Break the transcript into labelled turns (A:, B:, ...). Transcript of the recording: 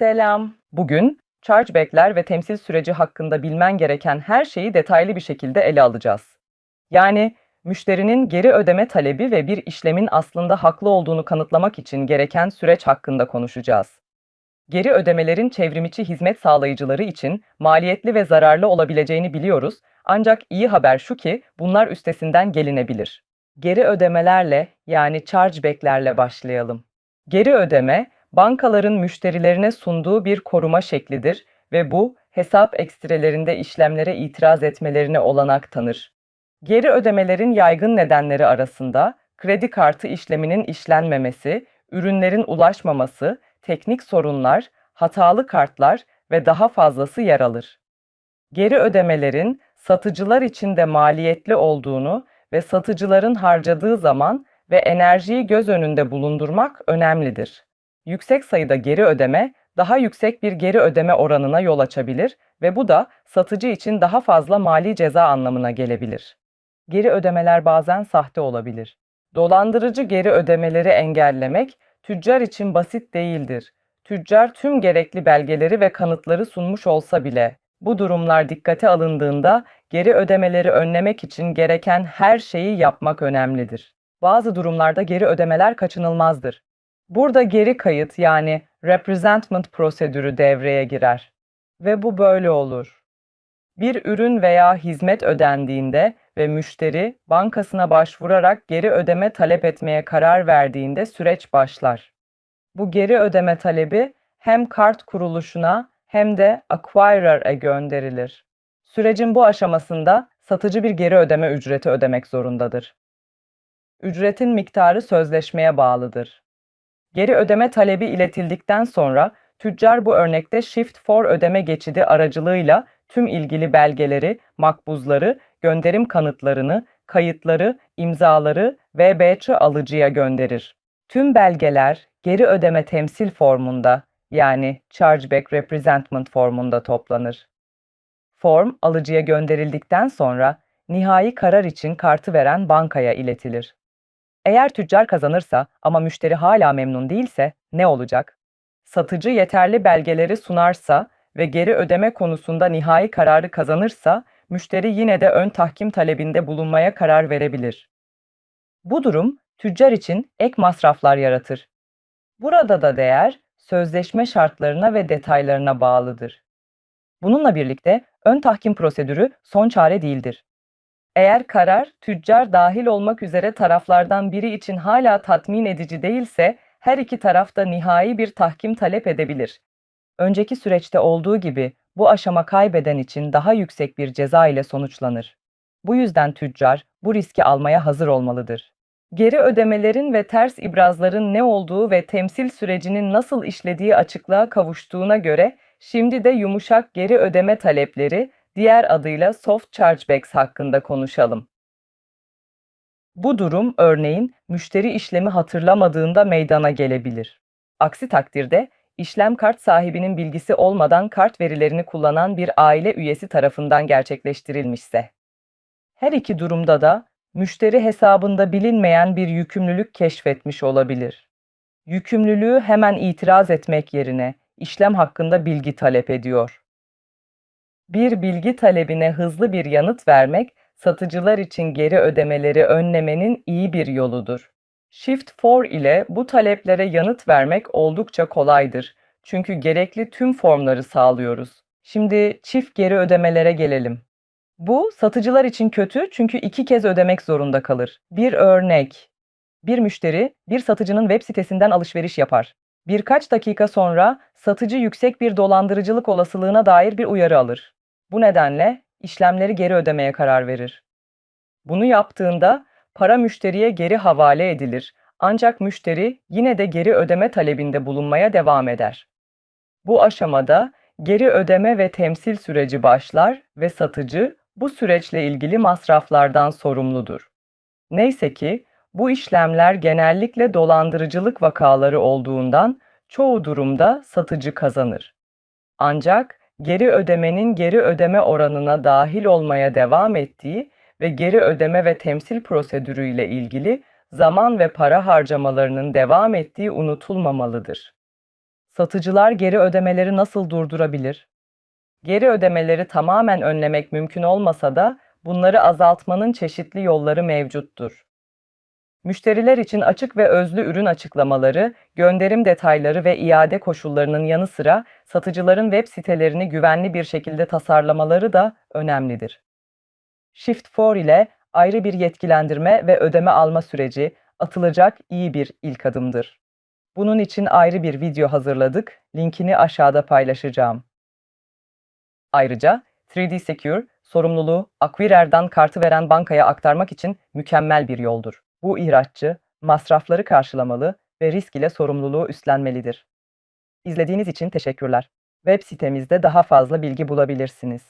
A: Selam. Bugün chargeback'ler ve temsil süreci hakkında bilmen gereken her şeyi detaylı bir şekilde ele alacağız. Yani müşterinin geri ödeme talebi ve bir işlemin aslında haklı olduğunu kanıtlamak için gereken süreç hakkında konuşacağız. Geri ödemelerin çevrimiçi hizmet sağlayıcıları için maliyetli ve zararlı olabileceğini biliyoruz ancak iyi haber şu ki bunlar üstesinden gelinebilir. Geri ödemelerle yani chargeback'lerle başlayalım. Geri ödeme, bankaların müşterilerine sunduğu bir koruma şeklidir ve bu hesap ekstrelerinde işlemlere itiraz etmelerine olanak tanır. Geri ödemelerin yaygın nedenleri arasında kredi kartı işleminin işlenmemesi, ürünlerin ulaşmaması, teknik sorunlar, hatalı kartlar ve daha fazlası yer alır. Geri ödemelerin satıcılar için de maliyetli olduğunu ve satıcıların harcadığı zaman ve enerjiyi göz önünde bulundurmak önemlidir. Yüksek sayıda geri ödeme daha yüksek bir geri ödeme oranına yol açabilir ve bu da satıcı için daha fazla mali ceza anlamına gelebilir. Geri ödemeler bazen sahte olabilir. Dolandırıcı geri ödemeleri engellemek tüccar için basit değildir. Tüccar tüm gerekli belgeleri ve kanıtları sunmuş olsa bile bu durumlar dikkate alındığında geri ödemeleri önlemek için gereken her şeyi yapmak önemlidir. Bazı durumlarda geri ödemeler kaçınılmazdır. Burada geri kayıt yani representment prosedürü devreye girer. Ve bu böyle olur. Bir ürün veya hizmet ödendiğinde ve müşteri bankasına başvurarak geri ödeme talep etmeye karar verdiğinde süreç başlar. Bu geri ödeme talebi hem kart kuruluşuna hem de acquirer'e gönderilir. Sürecin bu aşamasında satıcı bir geri ödeme ücreti ödemek zorundadır. Ücretin miktarı sözleşmeye bağlıdır. Geri ödeme talebi iletildikten sonra tüccar bu örnekte Shift for ödeme geçidi aracılığıyla tüm ilgili belgeleri, makbuzları, gönderim kanıtlarını, kayıtları, imzaları ve BC alıcıya gönderir. Tüm belgeler geri ödeme temsil formunda yani Chargeback Representment formunda toplanır. Form alıcıya gönderildikten sonra nihai karar için kartı veren bankaya iletilir. Eğer tüccar kazanırsa ama müşteri hala memnun değilse ne olacak? Satıcı yeterli belgeleri sunarsa ve geri ödeme konusunda nihai kararı kazanırsa müşteri yine de ön tahkim talebinde bulunmaya karar verebilir. Bu durum tüccar için ek masraflar yaratır. Burada da değer sözleşme şartlarına ve detaylarına bağlıdır. Bununla birlikte ön tahkim prosedürü son çare değildir. Eğer karar tüccar dahil olmak üzere taraflardan biri için hala tatmin edici değilse her iki taraf da nihai bir tahkim talep edebilir. Önceki süreçte olduğu gibi bu aşama kaybeden için daha yüksek bir ceza ile sonuçlanır. Bu yüzden tüccar bu riski almaya hazır olmalıdır. Geri ödemelerin ve ters ibrazların ne olduğu ve temsil sürecinin nasıl işlediği açıklığa kavuştuğuna göre şimdi de yumuşak geri ödeme talepleri diğer adıyla soft chargebacks hakkında konuşalım. Bu durum örneğin müşteri işlemi hatırlamadığında meydana gelebilir. Aksi takdirde işlem kart sahibinin bilgisi olmadan kart verilerini kullanan bir aile üyesi tarafından gerçekleştirilmişse. Her iki durumda da müşteri hesabında bilinmeyen bir yükümlülük keşfetmiş olabilir. Yükümlülüğü hemen itiraz etmek yerine işlem hakkında bilgi talep ediyor. Bir bilgi talebine hızlı bir yanıt vermek, satıcılar için geri ödemeleri önlemenin iyi bir yoludur. Shift 4 ile bu taleplere yanıt vermek oldukça kolaydır. Çünkü gerekli tüm formları sağlıyoruz. Şimdi çift geri ödemelere gelelim. Bu satıcılar için kötü çünkü iki kez ödemek zorunda kalır. Bir örnek. Bir müşteri bir satıcının web sitesinden alışveriş yapar. Birkaç dakika sonra satıcı yüksek bir dolandırıcılık olasılığına dair bir uyarı alır. Bu nedenle işlemleri geri ödemeye karar verir. Bunu yaptığında para müşteriye geri havale edilir ancak müşteri yine de geri ödeme talebinde bulunmaya devam eder. Bu aşamada geri ödeme ve temsil süreci başlar ve satıcı bu süreçle ilgili masraflardan sorumludur. Neyse ki bu işlemler genellikle dolandırıcılık vakaları olduğundan çoğu durumda satıcı kazanır. Ancak geri ödemenin geri ödeme oranına dahil olmaya devam ettiği ve geri ödeme ve temsil prosedürü ile ilgili zaman ve para harcamalarının devam ettiği unutulmamalıdır. Satıcılar geri ödemeleri nasıl durdurabilir? Geri ödemeleri tamamen önlemek mümkün olmasa da bunları azaltmanın çeşitli yolları mevcuttur. Müşteriler için açık ve özlü ürün açıklamaları, gönderim detayları ve iade koşullarının yanı sıra satıcıların web sitelerini güvenli bir şekilde tasarlamaları da önemlidir. Shift4 ile ayrı bir yetkilendirme ve ödeme alma süreci atılacak iyi bir ilk adımdır. Bunun için ayrı bir video hazırladık. Linkini aşağıda paylaşacağım. Ayrıca 3D Secure sorumluluğu Acquirer'dan kartı veren bankaya aktarmak için mükemmel bir yoldur. Bu ihraççı masrafları karşılamalı ve risk ile sorumluluğu üstlenmelidir. İzlediğiniz için teşekkürler. Web sitemizde daha fazla bilgi bulabilirsiniz.